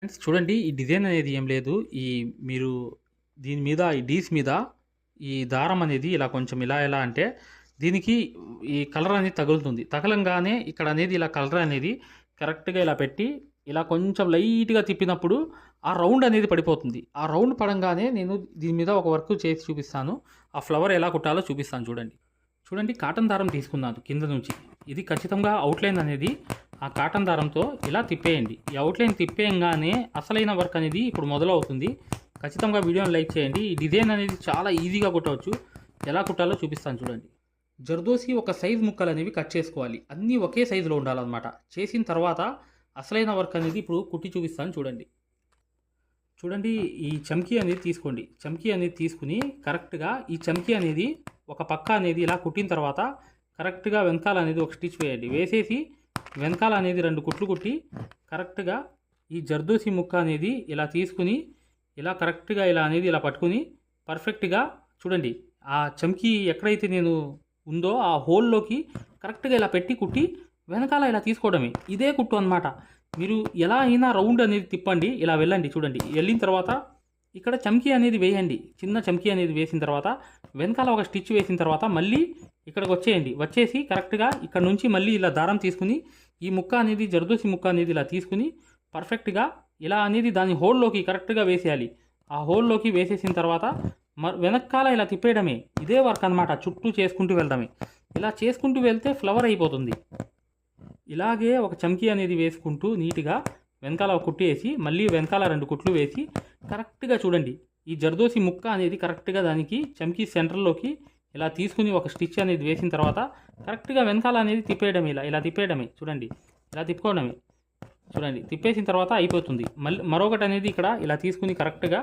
Friends చూడండి ఈ design అనేది ఏం లేదు. ఈ మీరు దీని మీద ఈ డీస్ మీద ఈ దారం అనేది ఇలా కొంచెం ఇలా ఎలా అంటే దీనికి ఈ కలర్ అనేది తగులుతుంది. తగలంగానే ఇక్కడ అనేది ఇలా కలర్ అనేది కరెక్ట్గా ఇలా పెట్టి ఇలా కొంచెం లైట్గా తిప్పినప్పుడు ఆ రౌండ్ అనేది పడిపోతుంది. ఆ రౌండ్ పడంగానే నేను దీని మీద ఒక వర్క్ చేసి చూపిస్తాను. ఆ ఫ్లవర్ ఎలా కుట్టాలో చూపిస్తాను చూడండి. చూడండి కాటన్ దారం తీసుకున్నాను కింద నుంచి. ఇది ఖచ్చితంగా అవుట్లైన్ అనేది ఆ కాటన్ దారంతో ఇలా తిప్పేయండి. ఈ అవుట్లైన్ తిప్పేయంగానే అసలైన వర్క్ అనేది ఇప్పుడు మొదలవుతుంది. ఖచ్చితంగా వీడియోని లైక్ చేయండి. ఈ డిజైన్ అనేది చాలా ఈజీగా కుట్టవచ్చు. ఎలా కుట్టాలో చూపిస్తాను చూడండి. జర్దోసి ఒక సైజ్ ముక్కలు అనేవి కట్ చేసుకోవాలి. అన్నీ ఒకే సైజులో ఉండాలన్నమాట. చేసిన తర్వాత అసలైన వర్క్ అనేది ఇప్పుడు కుట్టి చూపిస్తాను చూడండి. చూడండి ఈ చమ్కీ అనేది తీసుకోండి. చమ్కీ అనేది తీసుకుని కరెక్ట్గా ఈ చమ్కీ అనేది ఒక పక్క అనేది ఇలా కుట్టిన తర్వాత కరెక్ట్గా వెనకాల అనేది ఒక స్టిచ్ వేయండి. వేసేసి వెనకాల అనేది రెండు కుట్లు కుట్టి కరెక్ట్గా ఈ జర్దోసి ముక్క అనేది ఇలా తీసుకుని ఇలా కరెక్ట్గా ఇలా అనేది ఇలా పట్టుకుని పర్ఫెక్ట్గా చూడండి ఆ చమ్కీ ఎక్కడైతే నేను ఉందో ఆ హోల్లోకి కరెక్ట్గా ఇలా పెట్టి కుట్టి వెనకాల ఇలా తీసుకోవడమే. ఇదే కుట్టు అనమాట మీరు ఎలా అయినా రౌండ్ అనేది తిప్పండి ఇలా వెళ్ళండి చూడండి. వెళ్ళిన తర్వాత ఇక్కడ చమ్కీ అనేది వేయండి. చిన్న చమ్కీ అనేది వేసిన తర్వాత వెనకాల ఒక స్టిచ్ వేసిన తర్వాత మళ్ళీ ఇక్కడికి వచ్చేయండి. వచ్చేసి కరెక్ట్గా ఇక్కడ నుంచి మళ్ళీ ఇలా దారం తీసుకుని ఈ ముక్క అనేది జర్దోసి ముక్క అనేది ఇలా తీసుకుని పర్ఫెక్ట్గా ఇలా అనేది దాని హోల్లోకి కరెక్ట్గా వేసేయాలి. ఆ హోల్లోకి వేసేసిన తర్వాత మ వెనకాల ఇలా తిప్పేయడమే. ఇదే వర్క్ అనమాట చుట్టూ చేసుకుంటూ వెళ్ళడమే. ఇలా చేసుకుంటూ వెళ్తే ఫ్లవర్ అయిపోతుంది. ఇలాగే ఒక చమ్కీ అనేది వేసుకుంటూ నీట్గా వెనకాల ఒక కుట్టు వేసి మళ్ళీ వెనకాల రెండు కుట్లు వేసి కరెక్ట్గా చూడండి. ఈ జర్దోసి ముక్క అనేది కరెక్ట్గా దానికి చమ్కీ సెంటర్లోకి ఇలా తీసుకుని ఒక స్టిచ్ అనేది వేసిన తర్వాత కరెక్ట్గా వెనకాల అనేది తిప్పేయడం ఇలా ఇలా తిప్పేయడమే. చూడండి. ఇలా తిప్పుకోవడమే. చూడండి. తిప్పేసిన తర్వాత అయిపోతుంది. మళ్ళీ మరొకటి అనేది ఇక్కడ ఇలా తీసుకుని కరెక్ట్గా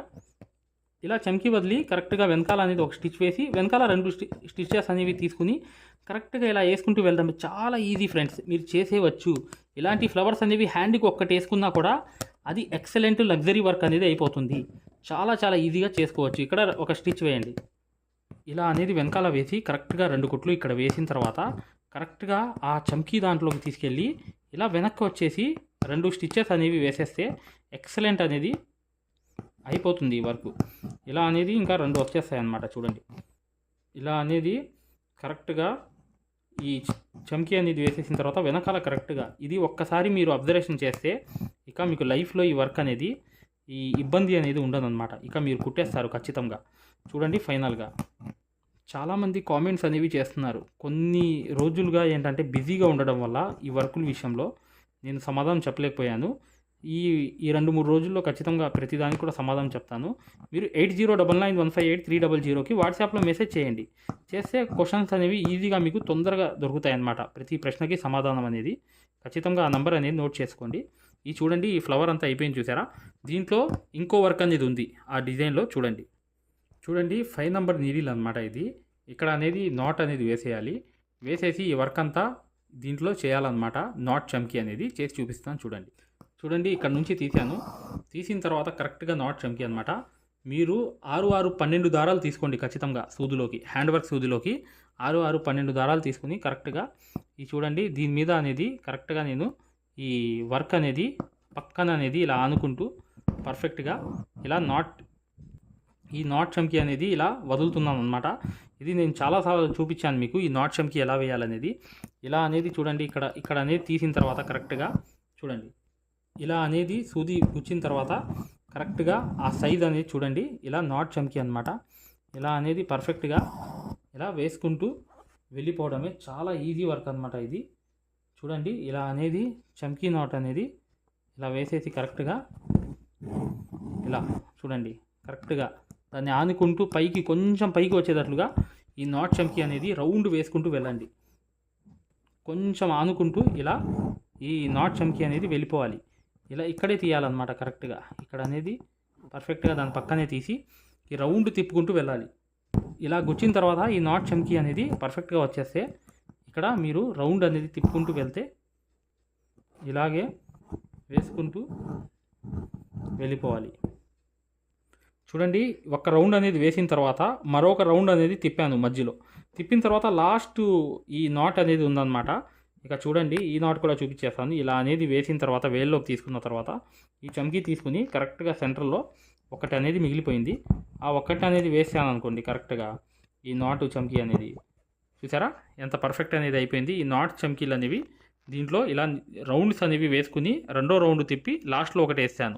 ఇలా చమ్కి వదిలి కరెక్ట్గా వెనకాల అనేది ఒక స్టిచ్ వేసి వెనకాల రెండు స్టిచ్చెస్ అనేవి తీసుకుని కరెక్ట్గా ఇలా వేసుకుంటూ వెళ్దాం చాలా ఈజీ ఫ్రెండ్స్. మీరు చేసేవచ్చు ఇలాంటి ఫ్లవర్స్ అనేవి హ్యాండ్కి ఒక్కటి వేసుకున్నా కూడా అది ఎక్సలెంట్ లగ్జరీ వర్క్ అనేది అయిపోతుంది. చాలా చాలా ఈజీగా చేసుకోవచ్చు. ఇక్కడ ఒక స్టిచ్ వేయండి. ఇలా అనేది వెనకాల వేసి కరెక్ట్గా రెండు కుట్లు ఇక్కడ వేసిన తర్వాత కరెక్ట్గా ఆ చమ్కీ దాంట్లోకి తీసుకెళ్ళి ఇలా వెనక్కి వచ్చేసి రెండు స్టిచ్చెస్ అనేవి వేసేస్తే ఎక్సలెంట్ అనేది అయిపోతుంది ఈ వర్క్. ఇలా అనేది ఇంకా రెండు వచ్చేస్తాయి అన్నమాట చూడండి. ఇలా అనేది కరెక్ట్గా ఈ చమ్కీ అనేది వేసేసిన తర్వాత వెనకాల కరెక్ట్గా ఇది ఒక్కసారి మీరు అబ్జర్వేషన్ చేస్తే ఇక మీకు లైఫ్లో ఈ వర్క్ అనేది ఈ ఇబ్బంది అనేది ఉండదన్నమాట. ఇక మీరు కుట్టేస్తారు ఖచ్చితంగా. చూడండి ఫైనల్గా. చాలామంది కామెంట్స్ అనేవి చేస్తున్నారు. కొన్ని రోజులుగా ఏంటంటే బిజీగా ఉండడం వల్ల ఈ వర్కుల విషయంలో నేను సమాధానం చెప్పలేకపోయాను. ఈ ఈ రెండు మూడు రోజుల్లో ఖచ్చితంగా ప్రతిదానికి కూడా సమాధానం చెప్తాను. మీరు eight zero double nine one five eight three double జీరోకి వాట్సాప్లో మెసేజ్ చేయండి. చేస్తే క్వశ్చన్స్ అనేవి ఈజీగా మీకు తొందరగా దొరుకుతాయి అన్నమాట ప్రతి ప్రశ్నకి సమాధానం అనేది. ఖచ్చితంగా ఆ నెంబర్ అనేది నోట్ చేసుకోండి. ఈ చూడండి ఈ ఫ్లవర్ అంతా అయిపోయింది చూసారా? దీంట్లో ఇంకో వర్క్ అనేది ఉంది. ఆ డిజైన్లో చూడండి. చూడండి ఫైవ్ నెంబర్ నీడిల్ అనమాట ఇది. ఇక్కడ అనేది నాట్ అనేది వేసేయాలి. వేసేసి ఈ వర్క్ అంతా దీంట్లో చేయాలన్నమాట. నాట్ చమ్కి అనేది చేసి చూపిస్తాను చూడండి. చూడండి ఇక్కడ నుంచి తీసాను తీసిన తర్వాత కరెక్ట్గా నాట్ చమ్కి అనమాట మీరు ఆరు ఆరు పన్నెండు దారాలు తీసుకోండి ఖచ్చితంగా సూదిలోకి హ్యాండ్ వర్క్ సూదులోకి. ఆరు ఆరు పన్నెండు దారాలు తీసుకుని కరెక్ట్గా ఈ చూడండి దీని మీద అనేది కరెక్ట్గా నేను ఈ వర్క్ అనేది పక్కన అనేది ఇలా ఆనుకుంటూ పర్ఫెక్ట్గా ఇలా నాట్ ఈ నాట్ చమ్కీ అనేది ఇలా వదులుతున్నాను అనమాట ఇది నేను చాలాసార్లు చూపించాను మీకు ఈ నాట్ చమ్కీ ఎలా వేయాలనేది. ఇలా అనేది చూడండి ఇక్కడ ఇక్కడ అనేది తీసిన తర్వాత కరెక్ట్గా చూడండి. ఇలా అనేది సూది గుచ్చిన తర్వాత కరెక్ట్గా ఆ సైజ్ అనేది చూడండి ఇలా నాట్ చమ్కీ అనమాట ఇలా అనేది పర్ఫెక్ట్గా ఇలా వేసుకుంటూ వెళ్ళిపోవడమే చాలా ఈజీ వర్క్ అనమాట ఇది. చూడండి ఇలా అనేది చమ్కీ నాట్ అనేది ఇలా వేసేసి కరెక్ట్గా ఇలా చూడండి కరెక్ట్గా దాన్ని ఆనుకుంటూ పైకి కొంచెం పైకి వచ్చేటట్లుగా ఈ నాట్ చమ్కీ అనేది రౌండ్ వేసుకుంటూ వెళ్ళండి. కొంచెం ఆనుకుంటూ ఇలా ఈ నాట్ చమ్కీ అనేది వెళ్ళిపోవాలి. ఇలా ఇక్కడే తీయాలన్నమాట కరెక్ట్గా. ఇక్కడ అనేది పర్ఫెక్ట్గా దాని పక్కనే తీసి ఈ రౌండ్ తిప్పుకుంటూ వెళ్ళాలి. ఇలా గుచ్చిన తర్వాత ఈ నాట్ చమ్కీ అనేది పర్ఫెక్ట్గా వచ్చేస్తే ఇక్కడ మీరు రౌండ్ అనేది తిప్పుకుంటూ వెళ్తే ఇలాగే వేసుకుంటూ వెళ్ళిపోవాలి. చూడండి ఒక రౌండ్ అనేది వేసిన తర్వాత మరొక రౌండ్ అనేది తిప్పాను మధ్యలో. తిప్పిన తర్వాత లాస్ట్ ఈ నాట్ అనేది ఉందన్నమాట. ఇక చూడండి ఈ నాట్ కూడా చూపించేస్తాను. ఇలా అనేది వేసిన తర్వాత వేల్లోకి తీసుకున్న తర్వాత ఈ చమ్కీ తీసుకుని కరెక్ట్గా సెంటర్లో ఒకటి అనేది మిగిలిపోయింది. ఆ ఒక్కటి అనేది వేసాను అనుకోండి కరెక్ట్గా ఈ నాటు చమ్కీ అనేది. చూసారా? ఎంత పర్ఫెక్ట్ అనేది అయిపోయింది. ఈ నాట్ చమ్కీలు అనేవి దీంట్లో ఇలా రౌండ్స్ అనేవి వేసుకుని రెండో రౌండ్ తిప్పి లాస్ట్లో ఒకటి వేసాను.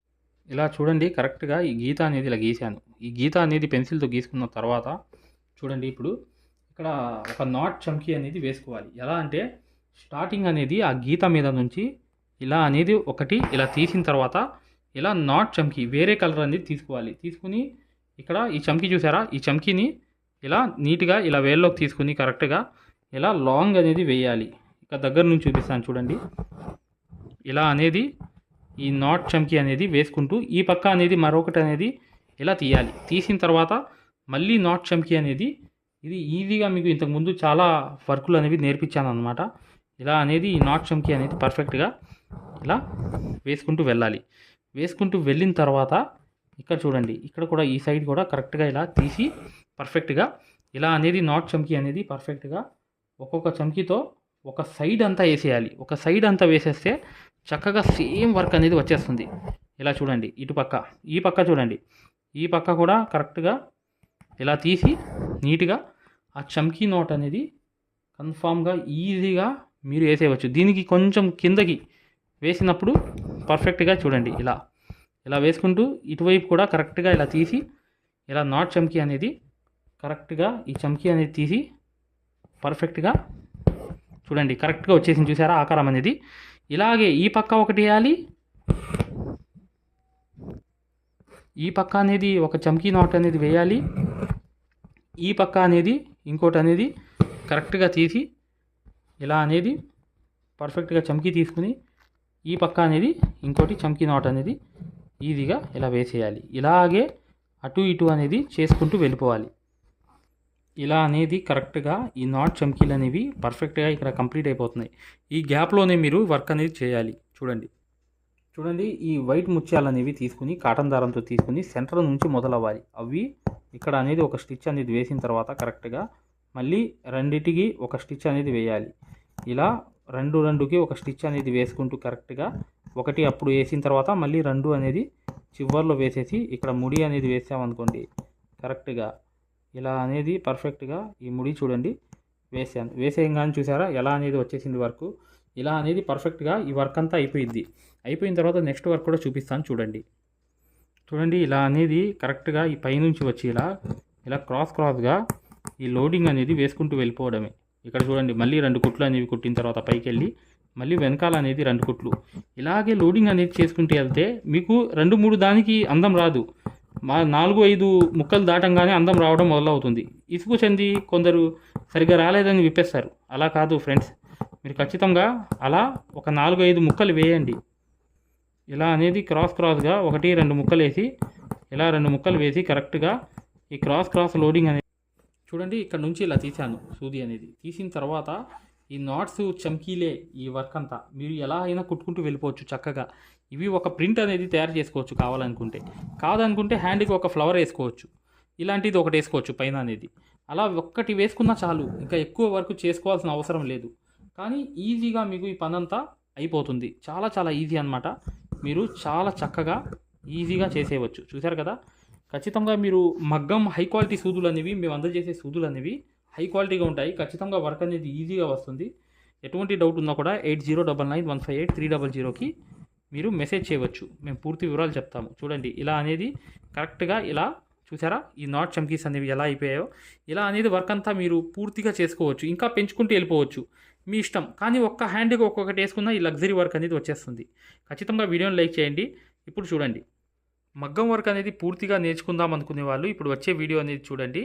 ఇలా చూడండి కరెక్ట్గా ఈ గీత అనేది ఇలా గీశాను. ఈ గీత అనేది పెన్సిల్తో గీసుకున్న తర్వాత చూడండి ఇప్పుడు ఇక్కడ ఒక నాట్ చమ్కీ అనేది వేసుకోవాలి. ఎలా అంటే స్టార్టింగ్ అనేది ఆ గీత మీద నుంచి ఇలా అనేది ఒకటి ఇలా తీసిన తర్వాత ఇలా నాట్ చమ్కీ వేరే కలర్ అనేది తీసుకోవాలి. తీసుకుని ఇక్కడ ఈ చమ్కీ చూసారా? ఈ చమ్కీని ఇలా నీట్గా ఇలా వేల్లోకి తీసుకుని కరెక్ట్గా ఇలా లాంగ్ అనేది వేయాలి. ఇక దగ్గర నుంచి చూపిస్తాను చూడండి. ఇలా అనేది ఈ నాట్ చమ్కీ అనేది వేసుకుంటూ ఈ పక్క అనేది మరొకటి అనేది ఇలా తీయాలి? తీసిన తర్వాత మళ్ళీ నాట్ చమ్కీ అనేది ఇది ఈజీగా మీకు ఇంతకుముందు చాలా వర్కులు అనేవి నేర్పించాను అనమాట ఇలా అనేది ఈ నాట్ చమ్కీ అనేది పర్ఫెక్ట్గా ఇలా వేసుకుంటూ వెళ్ళాలి. వేసుకుంటూ వెళ్ళిన తర్వాత ఇక్కడ చూడండి ఇక్కడ కూడా ఈ సైడ్ కూడా కరెక్ట్గా ఇలా తీసి పర్ఫెక్ట్గా ఇలా అనేది నాట్ చమ్కీ అనేది పర్ఫెక్ట్గా ఒక్కొక్క చమ్కీతో ఒక సైడ్ అంతా వేసేయాలి. ఒక సైడ్ అంతా వేసేస్తే చక్కగా సేమ్ వర్క్ అనేది వచ్చేస్తుంది. ఇలా చూడండి ఇటు పక్క ఈ పక్క చూడండి. ఈ పక్క కూడా కరెక్ట్గా ఇలా తీసి నీట్గా ఆ చమ్కీ నోట్ అనేది కన్ఫామ్గా ఈజీగా మీరు వేసేయవచ్చు. దీనికి కొంచెం కిందకి వేసినప్పుడు పర్ఫెక్ట్గా చూడండి ఇలా. ఇలా వేసుకుంటూ ఇటువైపు కూడా కరెక్ట్గా ఇలా తీసి ఇలా నాట్ చమ్కీ అనేది కరెక్ట్గా ఈ చమ్కీ అనేది తీసి పర్ఫెక్ట్గా చూడండి కరెక్ట్గా వచ్చేసింది చూసారా ఆకారం అనేది? ఇలాగే ఈ పక్క ఒకటి వేయాలి. ఈ పక్క అనేది ఒక చమ్కీ నాట్ అనేది వేయాలి. ఈ పక్క అనేది ఇంకోటి అనేది కరెక్ట్గా తీసి ఇలా అనేది పర్ఫెక్ట్గా చమ్కీ తీసుకుని ఈ పక్క అనేది ఇంకోటి చమ్కీ నాట్ అనేది ఈజీగా ఇలా వేసేయాలి. ఇలాగే అటు ఇటు అనేది చేసుకుంటూ వెళ్ళిపోవాలి. ఇలా అనేది కరెక్ట్గా ఈ నాట్ చమ్కీలు అనేవి పర్ఫెక్ట్గా ఇక్కడ కంప్లీట్ అయిపోతున్నాయి. ఈ గ్యాప్లోనే మీరు వర్క్ అనేది చేయాలి. చూడండి. చూడండి ఈ వైట్ ముత్యాలు అనేవి తీసుకుని కాటన్ దారంతో తీసుకుని సెంటర్ నుంచి మొదలవ్వాలి. అవి ఇక్కడ అనేది ఒక స్టిచ్ అనేది వేసిన తర్వాత కరెక్ట్గా మళ్ళీ రెండిటికి ఒక స్టిచ్ అనేది వేయాలి. ఇలా రెండు రెండుకి ఒక స్టిచ్ అనేది వేసుకుంటూ కరెక్ట్గా ఒకటి అప్పుడు వేసిన తర్వాత మళ్ళీ రెండు అనేది చివర్లో వేసేసి ఇక్కడ ముడి అనేది వేసామనుకోండి కరెక్ట్గా ఇలా అనేది పర్ఫెక్ట్గా ఈ ముడి చూడండి. వేసాను వేసేయంగానే చూసారా? ఎలా అనేది వచ్చేసింది వర్క్? ఇలా అనేది పర్ఫెక్ట్గా ఈ వర్క్ అంతా అయిపోయింది అయిపోయిన తర్వాత నెక్స్ట్ వర్క్ కూడా చూపిస్తాను చూడండి. చూడండి ఇలా అనేది కరెక్ట్గా ఈ పైనుంచి వచ్చి ఇలా ఇలా క్రాస్ క్రాస్గా ఈ లోడింగ్ అనేది వేసుకుంటూ వెళ్ళిపోవడమే. ఇక్కడ చూడండి మళ్ళీ రెండు కుట్లు అనేవి కుట్టిన తర్వాత పైకి వెళ్ళి మళ్ళీ వెనకాల అనేది రెండు కుట్లు. ఇలాగే లోడింగ్ అనేది చేసుకుంటూ వెళ్తే మీకు రెండు మూడు దానికి అందం రాదు. మా నాలుగు ఐదు ముక్కలు దాటంగానే అందం రావడం మొదలవుతుంది. ఇసుకు చెంది కొందరు సరిగ్గా రాలేదని విప్పేస్తారు. అలా కాదు ఫ్రెండ్స్. మీరు ఖచ్చితంగా అలా ఒక నాలుగు ఐదు ముక్కలు వేయండి. ఇలా అనేది క్రాస్ క్రాస్గా ఒకటి రెండు ముక్కలు వేసి ఇలా రెండు ముక్కలు వేసి కరెక్ట్గా ఈ క్రాస్ క్రాస్ లోడింగ్ అనేది చూడండి ఇక్కడ నుంచి ఇలా తీసాను సూది అనేది. తీసిన తర్వాత ఈ నాట్స్ చమ్కీలే ఈ వర్క్ అంతా. మీరు ఎలా అయినా కుట్టుకుంటూ వెళ్ళిపోవచ్చు చక్కగా. ఇవి ఒక ప్రింట్ అనేది తయారు చేసుకోవచ్చు కావాలనుకుంటే. కాదనుకుంటే హ్యాండ్కి ఒక ఫ్లవర్ వేసుకోవచ్చు. ఇలాంటిది ఒకటి వేసుకోవచ్చు పైన అనేది. అలా ఒక్కటి వేసుకున్నా చాలు. ఇంకా ఎక్కువ వర్క్ చేసుకోవాల్సిన అవసరం లేదు. కానీ ఈజీగా మీకు ఈ పనంతా అయిపోతుంది. చాలా చాలా ఈజీ అన్నమాట. మీరు చాలా చక్కగా ఈజీగా చేసేయవచ్చు. చూశారు కదా? ఖచ్చితంగా మీరు మగ్గం హై క్వాలిటీ సూదులు అనేవి మేము అందజేసే సూదులు అనేవి హై క్వాలిటీగా ఉంటాయి. ఖచ్చితంగా వర్క్ అనేది ఈజీగా వస్తుంది. ఎటువంటి డౌట్ ఉన్నా కూడా eight zero double nine one five eight three double జీరోకి మీరు మెసేజ్ చేయవచ్చు. మేము పూర్తి వివరాలు చెప్తాము. చూడండి ఇలా అనేది కరెక్ట్గా ఇలా చూసారా? ఈ నాట్ చమ్కీస్ అనేవి ఎలా అయిపోయాయో? ఇలా అనేది వర్క్ అంతా మీరు పూర్తిగా చేసుకోవచ్చు. ఇంకా పెంచుకుంటూ వెళ్ళిపోవచ్చు. మీ ఇష్టం. కానీ ఒక్క హ్యాండ్కి ఒక్కొక్కటి వేసుకున్న ఈ లగ్జరీ వర్క్ అనేది వచ్చేస్తుంది. ఖచ్చితంగా వీడియోని లైక్ చేయండి. ఇప్పుడు చూడండి. మగ్గం వర్క్ అనేది పూర్తిగా నేర్చుకుందాం అనుకునే వాళ్ళు ఇప్పుడు వచ్చే వీడియో అనేది చూడండి.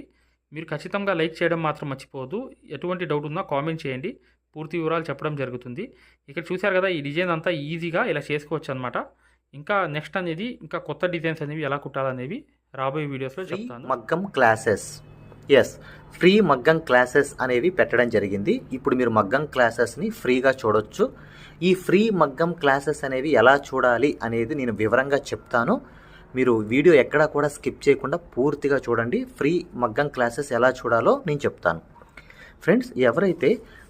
మీరు ఖచ్చితంగా లైక్ చేయడం మాత్రం మర్చిపోవద్దు. ఎటువంటి డౌట్ ఉన్నా కామెంట్ చేయండి. పూర్తి వివరాలు చెప్పడం జరుగుతుంది. ఇక్కడ చూశారు కదా ఈ డిజైన్ అంతా ఈజీగా ఇలా చేసుకోవచ్చు అనమాట ఇంకా నెక్స్ట్ అనేది ఇంకా కొత్త డిజైన్స్ అనేవి ఎలా కుట్టాలనేవి రాబోయే వీడియోస్లో చెప్తాను. మగ్గం క్లాసెస్. ఎస్ ఫ్రీ మగ్గం క్లాసెస్ అనేవి పెట్టడం జరిగింది. ఇప్పుడు మీరు మగ్గం క్లాసెస్ని ఫ్రీగా చూడొచ్చు. ఈ ఫ్రీ మగ్గం క్లాసెస్ అనేవి ఎలా చూడాలి అనేది నేను వివరంగా చెప్తాను. మీరు వీడియో ఎక్కడా కూడా స్కిప్ చేయకుండా పూర్తిగా చూడండి. ఫ్రీ మగ్గం క్లాసెస్ ఎలా చూడాలో నేను చెప్తాను. ఫ్రెండ్స్ ఎవరైతే